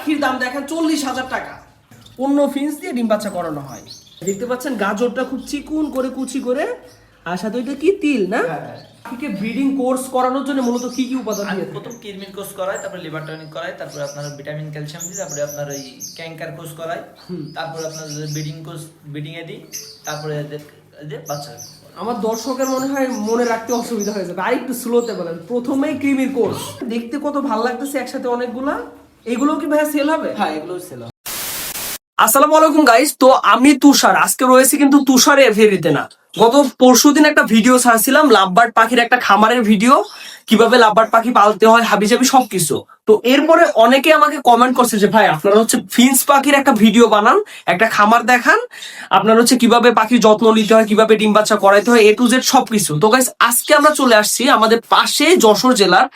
পাখির দাম দেখেন চল্লিশ হাজার টাকা। অন্য ফিন্স দিয়ে ডিম বাচ্চা করানো হয়। দেখতে পাচ্ছেন গাজরটা খুব চিকুন করে কুচি করে আর সাথে ওইটা কি? তিল না? পাখিকে ব্রিডিং কোর্স করানোর জন্য মূলত কি কি উপাদান দিয়ে প্রথম কিরমিন কোর্স করাই তারপরে লিভার টনিক করাই তারপরে আপনার ভিটামিন ক্যালসিয়াম দিই তারপরে আপনার ওই ক্যাঙ্কার কোর্স করাই তারপরে আপনার ব্রিডিং কোর্স ব্রিডিং এ দিই তারপরে এদের- বাচ্চা আমার দর্শকের মনে হয় মনে রাখতে অসুবিধা হয়ে যাবে। আর একটু স্লোতে বলেন। প্রথমেই ক্রিমির কোর্স দেখতে কত ভালো লাগতেছে একসাথে অনেকগুলা? এগুলো কি ভাইয়া সেল হবে? হ্যাঁ এগুলো সেল হবে। আসসালামু আলাইকুম গাইস তো আমি তুষার। আজকে রয়েছে কিন্তু তুষারের ফেরিতে না। গত পরশুদিন একটা ভিডিও ছাড়ছিলাম লাভবার্ড পাখির একটা খামারের ভিডিও কীভাবে লাভবার্ড পাখি পালতে হয়, হাবিজাবি সবকিছু। তো এরপরে অনেকে আমাকে কমেন্ট করছে যে, ভাই, আপনারা হচ্ছে ফিন্স পাখির একটা ভিডিও বানান, একটা খামার দেখান। আপনার হচ্ছে কীভাবে পাখির যত্ন নিতে হয়, কীভাবে ডিম বাচ্চা করাইতে হয় এ টু জেড সবকিছু। তো গাইস আজকে আমরা চলে আসছি আমাদের পাশে যশোর জেলার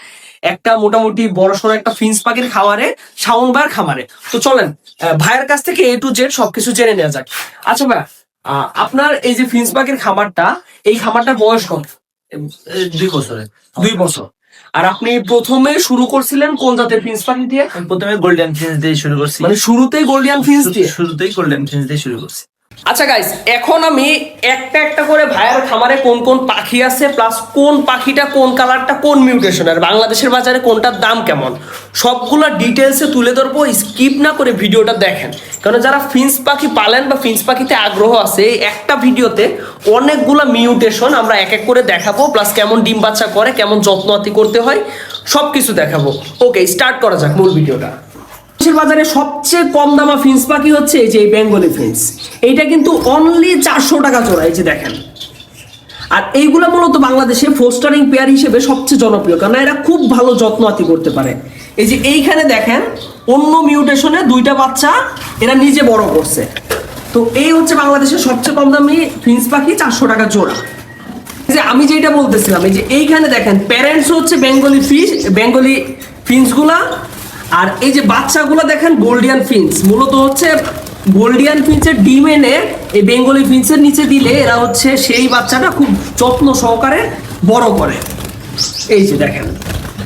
একটা মোটামুটি বড়সড় একটা ফিন্স পাখির খামারে, শাওন ভাইয়ের খামারে। তো চলেন ভাইয়ের কাছ থেকে এ টু জেড সবকিছু জেনে নেওয়া যাক। আচ্ছা ভাই আপনার এই যে ফিন্স পাখির খামারটা, এই খামারটার বয়স কত? দুই বছরে দুই বছর। আর আপনি প্রথমে শুরু করছিলেন কোন জাতের ফিন্স পাখি দিয়ে প্রথমে গোল্ডেন ফিন্স দিয়ে শুরু করছি। মানে শুরুতেই গোল্ডিয়ান ফিন্স দিয়ে? শুরুতেই গোল্ডেন ফিন্স দিয়ে শুরু করছি। আচ্ছা গাইস এখন আমি একটা একটা করে ভাইয়ার খামারে কোন কোন পাখি আছে প্লাস কোন পাখিটা কোন কালারটা কোন মিউটেশনের বাংলাদেশের বাজারে কোনটার দাম কেমন? সবগুলো ডিটেলসে তুলে ধরবো স্কিপ না করে ভিডিওটা দেখেন। কারণ যারা ফিন্স পাখি পালেন বা ফিন্স পাখিতে আগ্রহ আছে, এই একটা ভিডিওতে অনেকগুলো মিউটেশন আমরা এক এক করে দেখাবো প্লাস কেমন ডিম বাচ্চা করে, কেমন যত্ন আতি করতে হয় সব কিছু দেখাবো। ওকে স্টার্ট করা যাক মূল ভিডিওটা। দেশের বাজারে সবচেয়ে কম দামা ফিন্স পাখি হচ্ছে এই যে এই বেঙ্গলি ফিন্স। এইটা কিন্তু অনলি চারশো টাকা জোড়া, এই যে দেখেন। আর এইগুলো মূলত বাংলাদেশে ফোস্টারিং পেয়ার হিসেবে সবচেয়ে জনপ্রিয় কারণ এরা খুব ভালো যত্ন আতি করতে পারে। এই যে এইখানে দেখেন, অন্য মিউটেশনে দুইটা বাচ্চা এরা নিজে বড় করছে। তো এই হচ্ছে বাংলাদেশের সবচেয়ে কম দামি ফিন্স পাখি চারশো টাকা জোড়া। যে আমি যেটা বলতেছিলাম, এই যে এইখানে দেখেন প্যারেন্টস হচ্ছে বেঙ্গলি ফিশ বেঙ্গলি ফিন্সগুলা আর এই যে বাচ্চাগুলো দেখেন গোল্ডিয়ান ফিন্স মূলত হচ্ছে গোল্ডিয়ান ফিন্সের ডিম এনে এই বেঙ্গলি ফিন্সের নিচে দিলে এরা হচ্ছে সেই বাচ্চাটা খুব যত্ন সহকারে বড় করে। এই যে দেখেন।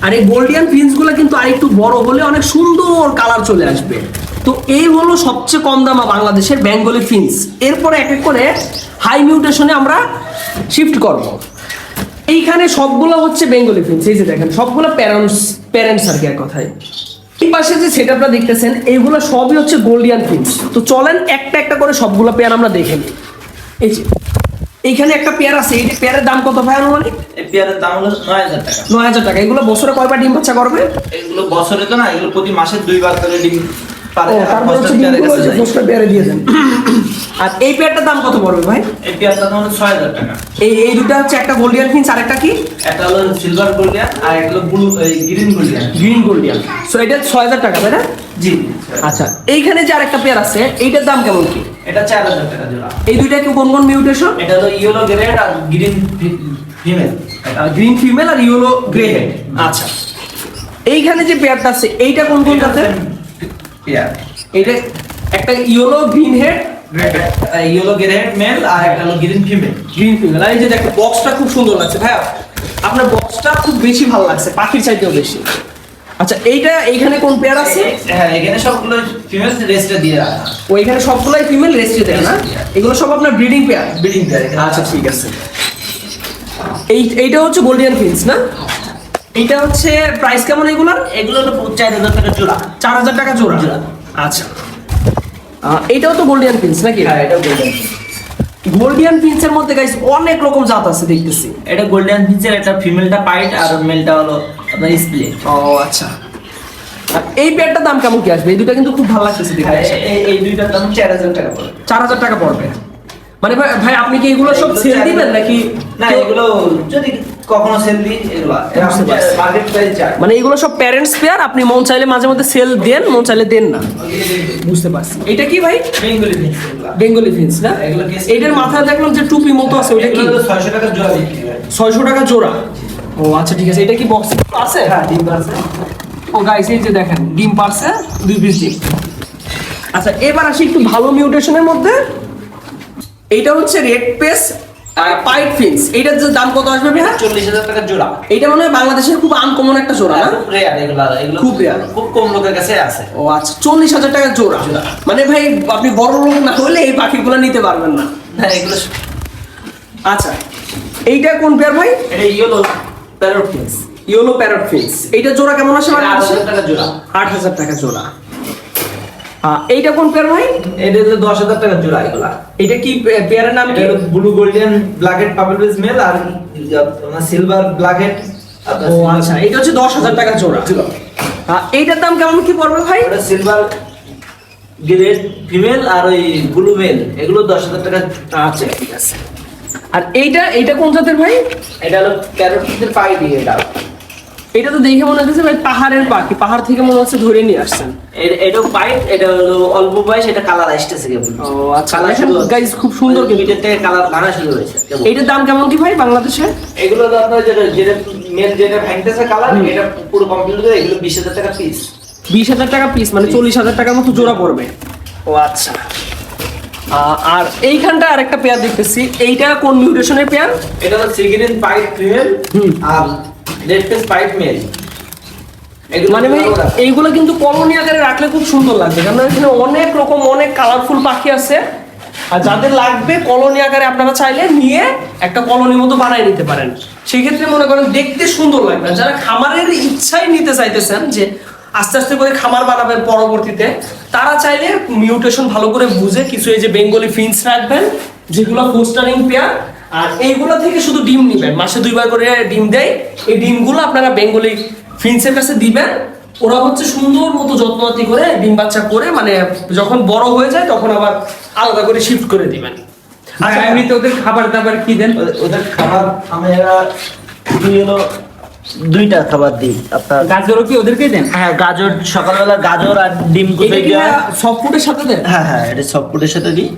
আর এই গোল্ডিয়ান ফিন্সগুলো কিন্তু আরেকটু বড় হলে অনেক সুন্দর কালার চলে আসবে। তো এই হলো সবচেয়ে কম দামা বাংলাদেশের বেঙ্গলি ফিন্স এরপরে এক এক করে হাই মিউটেশনে আমরা শিফট করব। এইখানে সবগুলো হচ্ছে বেঙ্গলি ফিন্স এই যে দেখেন, সবগুলো প্যারেন্টস প্যারেন্টস আর কি এক কথায়। পাশে যে সেটআপটা দেখতেছেন এইগুলো সবই হচ্ছে গোল্ডিয়ান ফিন্স তো চলেন একটা একটা করে সবগুলো পেয়ার আমরা দেখে নিই। এই যে এইখানে একটা পেয়ার আছে এই পেয়ারের দাম কত ভাই আনুমানিক? এই পেয়ারের দাম হলো নয় হাজার টাকা। নয় হাজার টাকা। এগুলো বছরে কয়বার ডিম বাচ্চা করবে? এগুলো বছরে তো না এগুলো প্রতি মাসে দুইবার করে ডিম পারে। তারপর হচ্ছে পেয়ারে দিয়ে দেন। আর এই পেয়ারটার দাম কত পড়বে ভাই? এই পেয়ারটার দাম হলো ছয় হাজার টাকা। এই এই দুটো হচ্ছে একটা গোল্ডিয়ান ফিন্স আর একটা কি? একটা হলো সিলভার গোল্ডিয়ান আর একটা হলো blue green Gouldian green Gouldian so এটা ছয় হাজার টাকা তাই না? জি। আচ্ছা এইখানে যে আরেকটা পেয়ার আছে এইটার দাম কেমন কি? এটা চার হাজার টাকা জোড়া। এই দুইটা কি কোন কোন মিউটেশন এটা হলো ইয়েলো গ্রেড আর গ্রিন ফিমেল গ্রিন ফিমেল আর ইয়েলো গ্রে হেড আচ্ছা। এইখানে যে পেয়ারটা আছে এইটা কোন কোন আছে পেয়ার এইটা একটা yellow green head yellow grade male আর একটা হলো গ্রিন ফিমেল গ্রিন ফিমেল আর এই যে দেখো বক্সটা খুব সুন্দর লাগছে ভাইয়া। আপনার বক্সটা খুব বেশি ভালো লাগছে পাখির চাইতেও বেশি। আচ্ছা এইটা এইখানে কোন পেয়ার আছে? হ্যাঁ এখানে সবগুলো ফিমেল রেস্টে দিয়ে রাখা। ও সবগুলাই ফিমেল রেস্টে দেয় না এগুলো সব আপনার ব্রিডিং পেয়ার ব্রিডিং পেয়ার আচ্ছা ঠিক আছে। এই এইটা হচ্ছে গোল্ডিয়ান ফিন্স না? এইটা হচ্ছে প্রাইস কেমন এগুলার? এগুলো হলো চার হাজার টাকা জোড়া। চার হাজার টাকা জোড়া। জোড়া। আচ্ছা। আহ, এইটাও তো গোল্ডিয়ান পিন্স নাকি? হ্যাঁ এটাও গোল্ডিয়ান গোল্ডিয়ান পিন্সের মধ্যে গাইস অনেক রকম জাত আছে দেখতেছি। এটা গোল্ডিয়ান পিন্সের একটা ফিমেলটা পাইট আর মেলটা হলো আপনার স্প্লিট ও আচ্ছা। এই পেয়ারটার দাম কেমন কি আসবে? এই দুটো কিন্তু খুব ভালো লাগতেছে দেখতে। এই দুইটার দাম চার হাজার টাকা পড়ে চার হাজার টাকা পড়বে। মানে ভাই ভাই আপনি কি এগুলো সব সেল দিবেন নাকি? না এগুলো যদি কখনো সেল দিই এগুলো মার্কেট প্রাইস মানে এগুলো সব প্যারেন্টস পেয়ার আপনি মন চাইলে মাঝে মধ্যে সেল দেন মন চাইলে দেন না। বুঝতে পারছি। এটা কি ভাই? বেঙ্গলি এগুলো। বেঙ্গলি ফিন্স না? এটার মাথায় দেখলাম যে টুপি মতো আছে ওটা কি? এগুলো ছয়শো টাকা জোড়া বিক্রি হয়। ছয়শো টাকা জোড়া? ও আচ্ছা ঠিক আছে। এটা কি বক্স আছে? হ্যাঁ ডিম আছে ও গাইস এই যে দেখেন ডিম পারছে দুই পিস ডিম। আচ্ছা এবার আসি একটু ভালো মিউটেশনের মধ্যে। এইটা হচ্ছে রেড পেস আর পাইট ফিন্স এইটার যে দাম কত আসবে ভাইয়া? চল্লিশ হাজার টাকা জোড়া। এটা মনে হয় বাংলাদেশের খুব আনকমন একটা জোড়া না? রেয়ার এগুলো এগুলো খুব rare। খুব কম লোকের কাছে আছে। ও আচ্ছা চল্লিশ হাজার টাকার জোড়া। মানে ভাই আপনি বড় লোক না হলে এই পাখিগুলো নিতে পারবেন না। না এগুলো আচ্ছা এইটা কোন পেয়ার ভাই? এটা yellow parrot finch yellow parrot finch এইটা জোড়া কেমন আসে আট হাজার টাকা জোড়া। আট হাজার টাকা জোড়া। এইটা কোন পেয়ার ভাই? এটা হলো দশ হাজার টাকা জোড়া এগুলা। এটা কি পেয়ারের নাম কি? ব্লু গোল্ডেন ব্ল্যাকেট পার্পল বেস মেল আর সিলভার ব্ল্যাকেট ও আচ্ছা এটা হচ্ছে দশ হাজার টাকা জোড়া। এইটার দাম কেমন কি পড়বে ভাই? এটা সিলভার গ্রেড ফিমেল আর ওই ব্লু মেল এগুলো দশ হাজার টাকা আচ্ছা ঠিক আছে। আর এইটা এইটা কোন জাতের ভাই? এটা হলো প্যারট পাই দিয়ে এটা। এটা তো দেখে মনে হচ্ছে ভাই পাহাড়ের পাখি পাহাড় থেকে মনে হচ্ছে ধরে নিয়ে আসছেন। এ- এটাও পাইট এটা হলো অল্প বয়স এটা কালার আসতেছে কেবল ও আচ্ছা কালার শুরু খুব সুন্দর কিন্তু। মিটের থেকে কালার বানা শুরু হয়েছে কেবল। এইটার দাম কেমন কি ভাই বাংলাদেশে? এগুলো তো আপনার যেটা যেটা মেল যেটা ভ্যাংটেসের কালার এটা পুরো কমপ্লিট করে এগুলো বিশ হাজার টাকা পিস বিশ হাজার টাকা পিস মানে চল্লিশ হাজার টাকার মতো জোড়া পড়বে। ও আচ্ছা। আহ, আর এইখানটা আরেকটা পেয়ার দেখতেছি। এইটা কোন মিউটেশনের পেয়ার এটা হলো সিগ্রিন পাইট ফিমেল আর রেড মেল মানে ভাই এইগুলো কিন্তু কলোনি আকারে রাখলে খুব সুন্দর লাগবে কারণ এখানে অনেক রকম অনেক কালারফুল পাখি আছে। আর যাদের লাগবে কলোনি আকারে আপনারা চাইলে নিয়ে একটা কলোনি মতো বানাই নিতে পারেন। সেই ক্ষেত্রে মনে করেন দেখতে সুন্দর লাগবে। যারা খামারের ইচ্ছাই নিতে চাইতেছেন যে আস্তে আস্তে করে খামার বানাবেন পরবর্তীতে তারা চাইলে মিউটেশন ভালো করে বুঝে কিছু এই যে বেঙ্গলি ফিন্স রাখবেন যেগুলো পোস্টারিং পেয়ার আর এইগুলো থেকে শুধু ডিম নিবেন। মাসে দুইবার করে ডিম দেয় এই ডিমগুলো আপনারা বেঙ্গলি ফিন্সের কাছে দিবেন। ওরা হচ্ছে সুন্দর মতো যত্নআতি করে ডিম বাচ্চা করে মানে যখন বড় হয়ে যায় তখন আবার আলাদা করে শিফট করে দিবেন। আচ্ছা এমনিতে ওদের খাবার দাবার কি দেন? ওদের- ওদের খাবার আমরা হলো দুইটা খাবার দিই। আপনার গাজরও কি ওদেরকেই দেন? হ্যাঁ গাজর সকালবেলা গাজর আর ডিম এটা কুচে কি দেওয়া হয়। সব ফুডের সাথে দেন? হ্যাঁ হ্যাঁ এটা সব ফুটের সাথে দিই।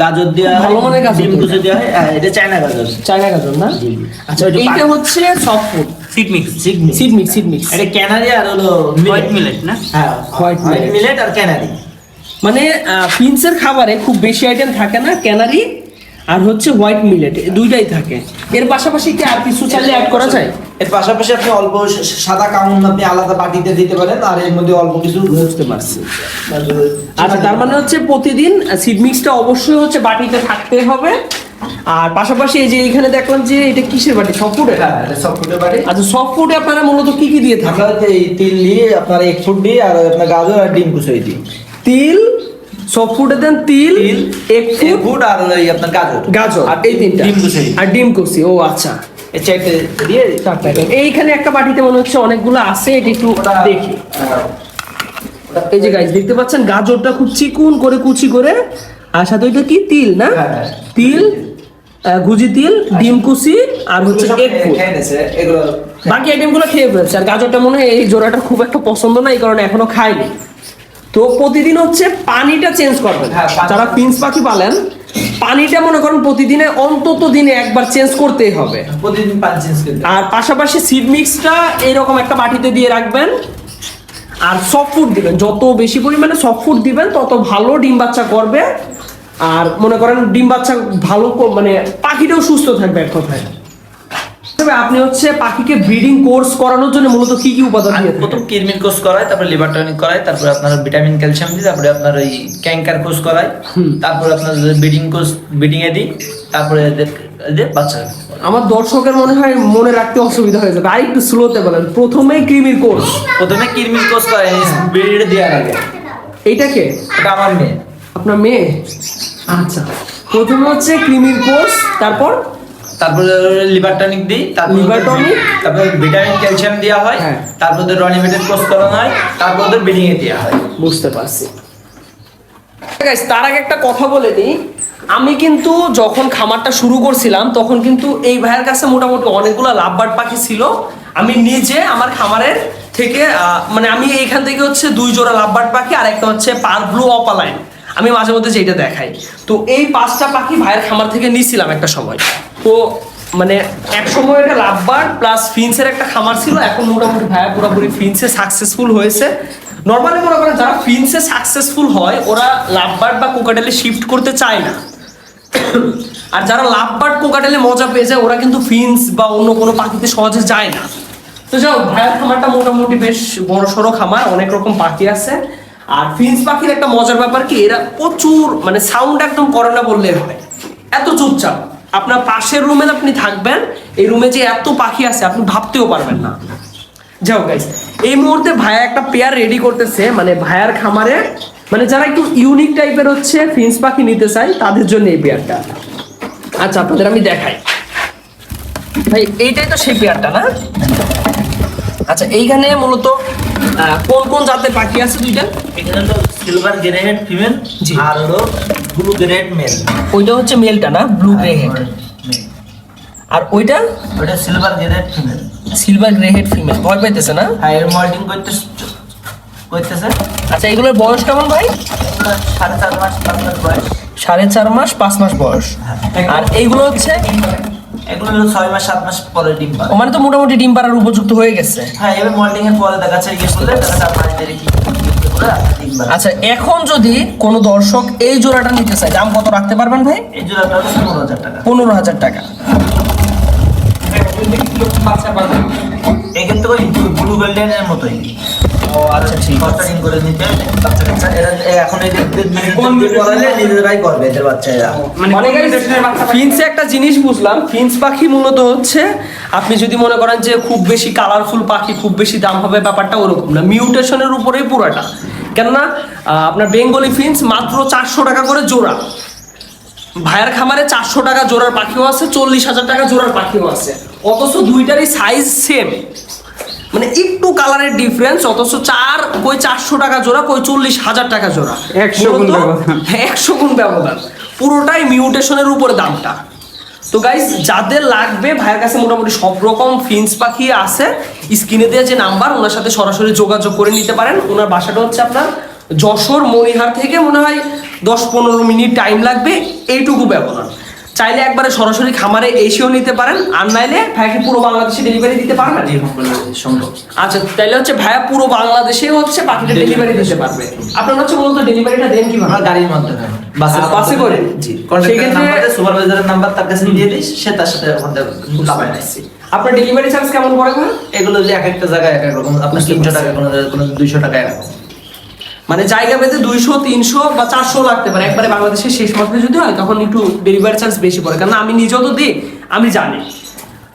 গাজর দেওয়া ভালো মানে গাজর ডিম কুচি দেওয়া হয় হ্যাঁ এটা চায়না গাজর। চায়না গাজর না। আচ্ছা এটা এইটা হচ্ছে সফট ফুড সিড মিক্স সিগনি সিড মিক্স সিড মিক্স এটা ক্যানারি আর হলো হোয়াইট মিলেট না? হ্যাঁ হোয়াইট। মিলেট আর ক্যানারি মানে ফিন্সের খাবারে খুব বেশি আইটেম থাকে না ক্যানারি আর হচ্ছে হোয়াইট মিলেট দুইটাই থাকে। এর পাশাপাশি কি আর কিছু চাইলে অ্যাড করা যায়? এর পাশাপাশি আপনি অল্প সাদা কাউন আপনি আলাদা বাটিতে দিতে পারেন আর এর মধ্যে অল্প কিছু বুঝতে পারছি। আচ্ছা তার মানে হচ্ছে প্রতিদিন সিড মিক্সটা অবশ্যই হচ্ছে বাটিতে থাকতে হবে। আর পাশাপাশি এই যে এখানে দেখলাম যে এটা কিসের বাটি? সব ফুডে হ্যাঁ এটা সব ফুটের বাটি। আচ্ছা সব ফুডে আপনারা মূলত কি কি দিয়ে থাকেন? হচ্ছে এই তিল দিয়ে আপনার এক ফুট দিয়ে আর আপনার গাজর আর ডিম কুচে দিই তিল সব ফুডে দেন তিল এক ফুট ফুট আর ওই আপনার গাজর। গাজর। আর এই তিনটা। ডিম কুচে আর ডিম কুচি ও আচ্ছা। এইখানে একটা বাটিতে মনে হচ্ছে অনেকগুলো আছে এটা একটু দেখি। এই যে গাইজ দেখতে পাচ্ছেন গাজরটা খুব চিকুন করে কুচি করে। আর সাথে ওইটা কি? তিল না? হ্যাঁ, হ্যাঁ। তিল গুজি তিল ডিম কুচি আর হচ্ছে এক ফুট। বাকি আইটেমগুলো খেয়ে ফেলছে। আর গাজরটা মনে হয় এই জোড়াটা খুব একটা পছন্দ না এই কারণে এখনও খাইনি তো প্রতিদিন হচ্ছে পানিটা চেঞ্জ করবেন হ্যাঁ, যারা পিন্স পাখি পালেন পানিটা মনে করেন প্রতিদিনে অন্তত দিনে একবার চেঞ্জ করতেই হবে। প্রতিদিন পাঁচ চেঞ্জ করতে আর পাশাপাশি সিড মিক্সটা এরকম একটা বাটিতে দিয়ে রাখবেন আর সফট ফুড দিবেন। যত বেশি পরিমাণে সফট ফুড দিবেন তত ভালো ডিম বাচ্চা করবে। আর মনে করেন ডিম বাচ্চা ভালো মানে পাখিটাও সুস্থ থাকবে এক কথায়। আপনি হচ্ছে পাখিকে ব্রিডিং কোর্স করানোর জন্য মূলত কি কি উপাদান দিয়ে প্রথম কিরমিন কোর্স করায় তারপরে লিভার টনিক করায় তারপরে আপনার ভিটামিন ক্যালসিয়াম দিই তারপরে আপনার ওই ক্যাঙ্কার কোর্স করায় তারপরে আপনার বিডিং কোর্স বিডিং এ দিই তারপরে এদের এদের বাচ্চা আমার দর্শকের মনে হয় মনে রাখতে অসুবিধা হয়ে যাবে। আর একটু স্লোতে বলেন প্রথমেই ক্রিমির কোর্স। প্রথমে কিরমিন কোর্স করায় ব্রিড দেওয়ার আগে। এইটাকে এটা আমার মেয়ে। আপনার মেয়ে? আচ্ছা। প্রথমে হচ্ছে ক্রিমির কোর্স তারপর? তারপরে লিভার টনিক দিই তারপরে Liver tonic? তারপরে ভিটামিন ক্যালসিয়াম দেওয়া হয় হ্যাঁ। তারপর ওদের রনিমেটেড কোর্স করানো হয় তারপর ওদের বিডিং এ দেওয়া হয়। বুঝতে পারছি। তার আগে একটা কথা বলে দিই। আমি কিন্তু যখন খামারটা শুরু করছিলাম তখন কিন্তু এই ভাইয়ের কাছে মোটামুটি অনেকগুলো লাভবার্ড পাখি ছিল। আমি নিজে আমার খামারের থেকে মানে আমি এইখান থেকে হচ্ছে দুই জোড়া লাভবার্ড পাখি আর একটা হচ্ছে পার ব্লু অপালাইন আমি মাঝে মধ্যে যেটা দেখাই। তো এই পাঁচটা পাখি ভাইয়ের খামার থেকে নিয়েছিলাম একটা সময়। তো মানে এক সময় এটা লাভবার্ড প্লাস ফিন্সের একটা খামার ছিল, এখন মোটামুটি ভাইয়া পুরোপুরি ফিন্সে সাকসেসফুল হয়েছে। নর্মালি মনে করেন যারা ফিন্সে সাকসেসফুল হয়, ওরা লাভবার্ড বা কোকাটেলে শিফট করতে চায় না। আর যারা লাভবার্ড কোকাটেলে মজা পেয়ে যায়, ওরা কিন্তু ফিন্স বা অন্য কোনো পাখিতে সহজে যায় না। তো যাও ভাইয়ের খামারটা মোটামুটি বেশ বড় সড়ো খামার, অনেক রকম পাখি আছে। আর ফিন্স পাখির একটা মজার ব্যাপার কি, এরা প্রচুর মানে সাউন্ড একদম করে না বললে হয়। এত চুপচাপ। আপনার পাশের রুমে আপনি থাকবেন, এই রুমে যে এত পাখি আছে, আপনি ভাবতেও পারবেন না। যাও গাইস এই মুহূর্তে ভাইয়া একটা পেয়ার রেডি করতেছে মানে ভাইয়ার খামারে। মানে যারা একটু ইউনিক টাইপের হচ্ছে ফিন্স পাখি নিতে চায়, তাদের জন্য এই পেয়ারটা আচ্ছা আপনাদের আমি দেখাই। ভাই, এইটাই তো সেই পেয়ারটা না? আচ্ছা এইখানে মূলত কোন কোন জাতের পাখি আছে দুইটা? হলো সিলভার গ্রেহেড ফিমেল আর হলো ব্লু গ্রেহেড মেল ওইটা হচ্ছে মেলটা না? ব্লু গ্রে হেড আর ওইটা? ওটা silver grey head female silver grey head female ভয় পাইতেছে না? হ্যাঁ এর মল্টিং করতে করতেছে। আচ্ছা এগুলোর বয়স কেমন ভাই? সাড়ে চার মাস পাঁচ মাস বয়স। সাড়ে চার মাস পাঁচ মাস বয়স। আর এইগুলো হচ্ছে এগুলো হলো ছয় মাস সাত মাস পরে ডিম পারে মানে তো মোটামুটি ডিম পাড়ার উপযুক্ত হয়ে গেছে। হ্যাঁ এবার মল্টিং এর পরে দেখা যাচ্ছে ইয়ে করলে দেখা যাচ্ছে আপনার দেরি কি ডিম আচ্ছা এখন যদি কোনো দর্শক এই জোড়াটা নিতে চায় দাম কত রাখতে পারবেন ভাই? এই জোড়াটা পনেরো হাজার টাকা। পনেরো হাজার টাকা। এক্ষেত্রে ওই ব্লু গোল্ডেন এর মতোই। ও আচ্ছা ঠিক আছে। করে নিতে বাচ্চা কাচ্চা এরা এখন এই করালে নিজেরাই করবে এদের বাচ্চারা। মানে মানে কোন দেশের বাচ্চা পালন? ফিন্সে একটা জিনিস বুঝলাম। ফিন্স পাখি মূলত হচ্ছে আপনি যদি মনে করেন যে খুব বেশি কালারফুল পাখি খুব বেশি দাম হবে ব্যাপারটা ওরকম না। মিউটেশনের উপরেই পুরাটা। কেননা আহ, আপনার বেঙ্গলি ফিন্স মাত্র চারশো টাকা করে জোড়া। ভাইয়ের খামারে চারশো টাকা জোড়ার পাখিও আছে চল্লিশ হাজার টাকা জোড়ার পাখিও আছে। অথচ দুইটারই সাইজ সেম মানে একটু কালারের ডিফারেন্স অথচ চার কই চারশো টাকা জোড়া কই চল্লিশ হাজার টাকা জোড়া। 100 গুণ একশো গুণ ব্যবধান। পুরোটাই মিউটেশনের উপরে দামটা। তো গাইস যাদের লাগবে ভাইয়ের কাছে মোটামুটি সব রকম ফিন্স পাখি আছে স্ক্রিনে দেওয়া যে নাম্বার ওনার সাথে সরাসরি যোগাযোগ করে নিতে পারেন। ওনার বাসাটা হচ্ছে আপনার যশোর মণিহার থেকে মনে হয় দশ পনেরো মিনিট টাইম লাগবে এইটুকু ব্যবধান। চাইলে একবারে সরাসরি খামারে এসেও নিতে পারেন আর নাইলে ভাইকে পুরো বাংলাদেশে ডেলিভারি দিতে পারবেন? সম্ভব। আচ্ছা তাইলে হচ্ছে ভাইয়া পুরো বাংলাদেশে হচ্ছে পাখিটা ডেলিভারি দিতে পারবে। আপনার হচ্ছে মূলত ডেলিভারিটা দেন কীভাবে? গাড়ির মাধ্যমে বাসে বাসে করে? জি কন্ট্রাক্টরের নাম্বার সুপারভাইজারের নাম্বার তার কাছে দিয়ে দিস সে তার সাথে আমাদের নিচ্ছি আপনার ডেলিভারি চার্জ কেমন পড়ে এগুলো যে এক একটা জায়গায় এক এক রকম। আপনার তিনশো টাকা কোনো কোনো দুইশো টাকা এরকম মানে জায়গা পেতে দুইশো, তিনশো বা চারশো লাগতে পারে। একবারে বাংলাদেশের শেষ মাসে যদি হয়, তখন একটু ডেলিভারি চার্জ বেশি পড়ে। কারণ আমি নিজেও তো দিই, আমি জানি।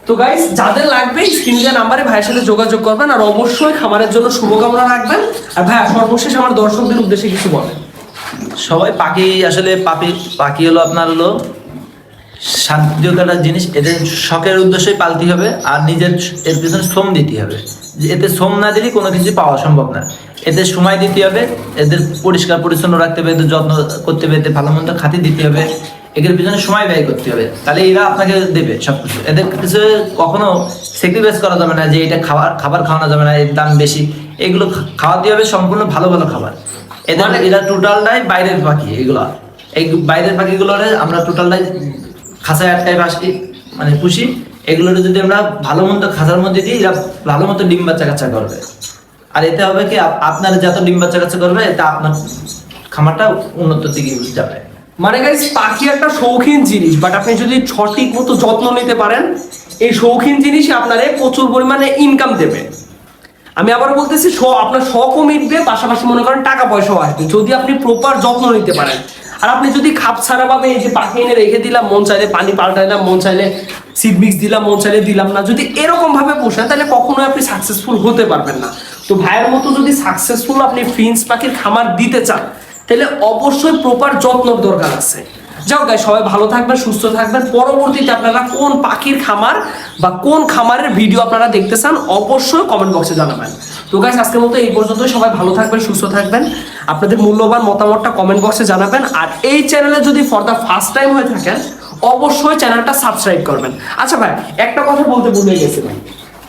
তো গাইস যাদের লাগবে স্ক্রিন নাম্বারে ভাইয়ের সাথে যোগাযোগ করবেন আর অবশ্যই খামারের জন্য শুভকামনা রাখবেন। আর ভাইয়া, সর্বশেষ আমার দর্শকদের উদ্দেশ্যে কিছু বলেন। সবাই পাখি আসলে পাখি পাখি হলো আপনার হলো শান্তিকতার জিনিস। এদের শখের উদ্দেশ্যই পালতে হবে আর নিজের এর পিছনে শ্রম দিতে হবে। এতে শ্রম না দিলে কোনো কিছু পাওয়া সম্ভব না। এদের সময় দিতে হবে এদের পরিষ্কার পরিচ্ছন্ন রাখতে হবে এদের যত্ন করতে হবে এদের ভালো মন্দ খাতি দিতে হবে এদের পিছনে সময় ব্যয় করতে হবে। তাহলে এরা আপনাকে দেবে সবকিছু। এদের কিছু কখনো স্যাক্রিফাইস করা যাবে না যে এটা খাবার খাবার খাওয়ানো যাবে না এর দাম বেশি। এগুলো খাওয়াতে হবে সম্পূর্ণ ভালো ভালো খাবার। এদের মানে- এরা টোটালটাই বাইরের পাখি এগুলো। এই বাইরের পাখিগুলোরে আমরা টোটালটাই খাঁচায় আটকায় পাশি মানে পুষি। এগুলোর যদি আমরা ভালো মন্দ খাঁচার মধ্যে দিই এরা ভালো মতো ডিম বাচ্চা কাচ্চা করবে। আর এতে হবে কি আপনার যত ডিম বাচ্চা কাচ্চা করবে, এতে আপনার খামারটা উন্নত দিকে যাবে। মানে গাইস পাখি একটা শৌখিন জিনিস বাট আপনি যদি সঠিক মতো যত্ন নিতে পারেন, এই শৌখিন জিনিসই আপনারে প্রচুর পরিমাণে ইনকাম দেবে। আমি আবার বলতেছি আপনার শখও মিটবে পাশাপাশি মনে করেন টাকা পয়সাও আসবে, যদি আপনি প্রপার যত্ন নিতে পারেন। আর আপনি যদি খাপ ছাড়া ভাবে এই যে পাখি এনে রেখে দিলাম, মন চাইলে পানি পাল্টাইলাম, মন চাইলে সিড মিক্স দিলাম, মন চাইলে দিলাম না, যদি এরকম ভাবে পোষেন, তাহলে কখনোই আপনি সাকসেসফুল হতে পারবেন না। তো ভাইয়ের মতো যদি সাকসেসফুল আপনি ফিন্স পাখির খামার দিতে চান, তাহলে অবশ্যই প্রপার যত্নর দরকার আছে। যাও গাই সবাই ভালো থাকবেন, সুস্থ থাকবেন। পরবর্তীতে আপনারা কোন পাখির খামার বা কোন খামারের ভিডিও আপনারা দেখতে চান, অবশ্যই কমেন্ট বক্সে জানাবেন। তো গাইস আজকের মতো এই পর্যন্তই। সবাই ভালো থাকবেন, সুস্থ থাকবেন। আপনাদের মূল্যবান মতামতটা কমেন্ট বক্সে জানাবেন। আর এই চ্যানেলে যদি ফর দ্য ফার্স্ট টাইম হয়ে থাকেন, অবশ্যই চ্যানেলটা সাবস্ক্রাইব করবেন। আচ্ছা ভাই, একটা কথা বলতে ভুলে গেছিলাম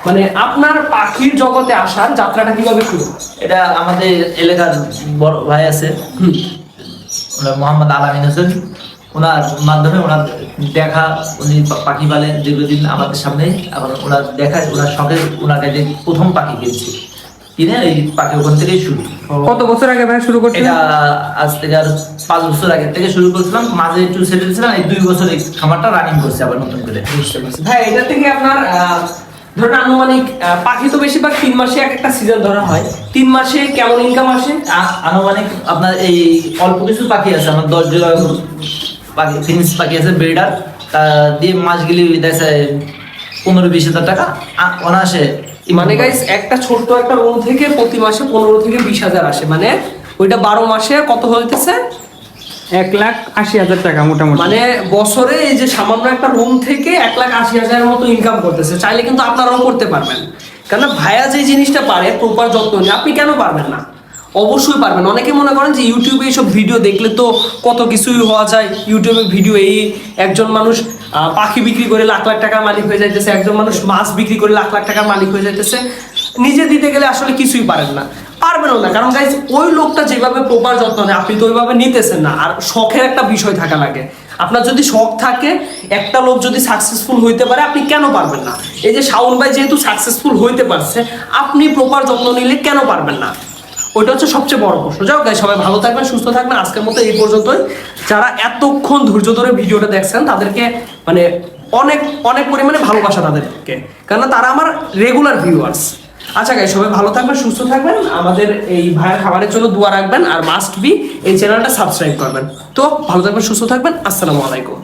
মানে আপনার পাখির জগতে আসার যাত্রাটা কীভাবে শুরু এটা আমাদের এলাকার বড় ভাই আছে। মোহাম্মদ আলামিন হোসেন। ওনার মাধ্যমে ওনার দেখা উনি পাখি পালেন দীর্ঘদিন আমাদের সামনে এখন ওনার দেখায় ওনার শখের ওনার কাছে প্রথম পাখি কিনছি কিনে এই পাখি ওখান থেকেই শুরু। কত বছর আগে ভাই শুরু করছিলেন? এটা আজ থেকে আর পাঁচ বছর আগে থেকে শুরু করেছিলাম। মাঝে একটু দিয়েছিলাম এই দুই বছর এই খামারটা রানিং করছে আবার নতুন করে। ভাই এটা থেকে আপনার ধরুন আনুমানিক পাখি তো বেশিরভাগ তিন মাসে এক একটা সিজন ধরা হয়। তিন মাসে কেমন ইনকাম আসে? আনুমানিক আপনার এই অল্প কিছু পাখি আছে আমার দশ জোড়া পাখি ফিনিক্স পাখি আছে ব্রিডার তা দিয়ে মাছ গেলে দেখছে পনেরো বিশ হাজার টাকা। অনায়াসে মানে গাইস একটা ছোট্ট একটা রুম থেকে প্রতি মাসে পনেরো থেকে বিশ হাজার আসে। মানে ওইটা বারো মাসে কত হইতেছে? এক লাখ আশি হাজার টাকা মোটামুটি। মানে বছরে এই যে সামান্য একটা রুম থেকে এক লাখ আশি হাজারের মতো ইনকাম করতেছে, চাইলে কিন্তু আপনারাও করতে পারবেন। কেন ভাইয়া যে জিনিসটা পারে প্রপার যত্ন নিয়ে, আপনি কেন পারবেন না? অবশ্যই পারবেন। অনেকে মনে করেন যে ইউটিউবে এইসব ভিডিও দেখলে তো কত কিছুই হওয়া যায়। ইউটিউবে ভিডিও এই একজন মানুষ পাখি বিক্রি করে লাখ লাখ টাকার মালিক হয়ে যাইতেছে, একজন মানুষ মাছ বিক্রি করে লাখ লাখ টাকার মালিক হয়ে যাইতেছে। নিজে দিতে গেলে আসলে কিছুই পারেন না। পারবেনও না, কারণ গাইজ ওই লোকটা যেভাবে প্রপার যত্ন নেয়, আপনি তো ওইভাবে নিতেছেন না। আর শখের একটা বিষয় থাকা লাগে। আপনার যদি শখ থাকে, একটা লোক যদি সাকসেসফুল হইতে পারে, আপনি কেন পারবেন না? এই যে শাওন ভাই যেহেতু সাকসেসফুল হইতে পারছে, আপনি প্রপার যত্ন নিলে কেন পারবেন না? ওইটা হচ্ছে সবচেয়ে বড় প্রশ্ন। যাও গাই সবাই ভালো থাকবেন, সুস্থ থাকবেন। আজকের মতো এই পর্যন্তই। যারা এতক্ষণ ধৈর্য ধরে ভিডিওটা দেখছেন, তাদেরকে মানে অনেক অনেক পরিমাণে ভালোবাসা তাদেরকে। কেননা তারা আমার রেগুলার ভিউয়ার্স আচ্ছা গাই সবাই ভালো থাকবেন, সুস্থ থাকবেন। আমাদের এই ভাইয়ের খাবারের জন্য দোয়া রাখবেন আর মাস্ট বি এই চ্যানেলটা সাবস্ক্রাইব করবেন। তো ভালো থাকবেন, সুস্থ থাকবেন। আসসালামু আলাইকুম।